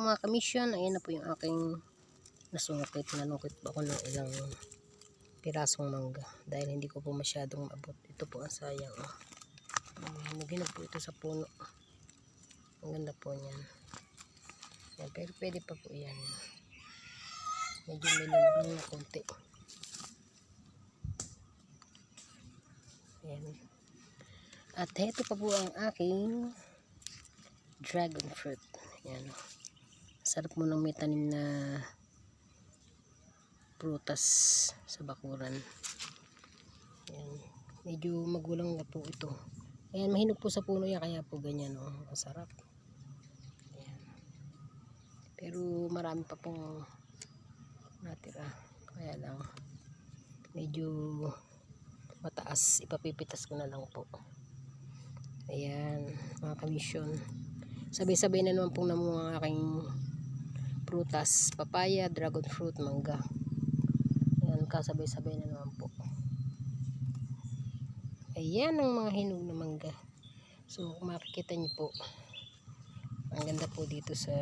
mga kamisyon, ayan na po yung aking nasungkit. Nanukit po ako ng ilang pirasong mangga. Dahil hindi ko po masyadong maabot. Ito po ang sayang. Oh. Nagin na po ito sa puno. Ang ganda po niyan. Yan, pero pwede pa po yan. Medyo may lamang na konti. Ayan. At ito pa po ang aking dragon fruit. Ayan. Sarap mo nang may tanim na prutas sa bakuran. Ayan. Medyo magulang na po ito. Ayan, mahinog po sa puno yan kaya po ganyan. Oh. Masarap. Ayan. Pero marami pa pong natira. Kaya lang medyo mataas. Ipapipitas ko na lang po. Ayan, mga kamisyon. Sabay-sabay na naman pong namunga ang aking prutas. Papaya, dragon fruit, mangga. Ayan, kasabay-sabay na naman po. Ayan ang mga hinog na mangga. So, kung makikita niyo po, ang ganda po dito sa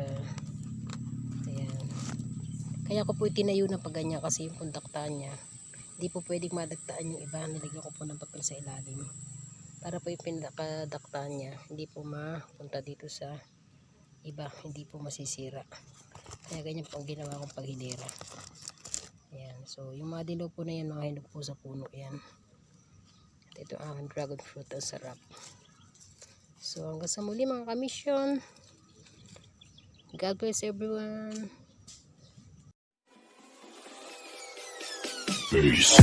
ayan. Kaya ko po itinayo na pag ganyan kasi yung kontaktaan niya. Hindi po pwedeng madagtaan yung iba. Nilagyan ko po ng papel sa ilalim para po yung pinakadaktaan niya hindi po mapunta dito sa iba hindi po masisira kaya ganyan po ang ginawa kong paghilera ayan. So yung mga dilaw po na yan mga hinog po sa puno yan at ito ang dragon fruit ang sarap. So hanggang sa muli mga kamisyon. God bless everyone. Peace.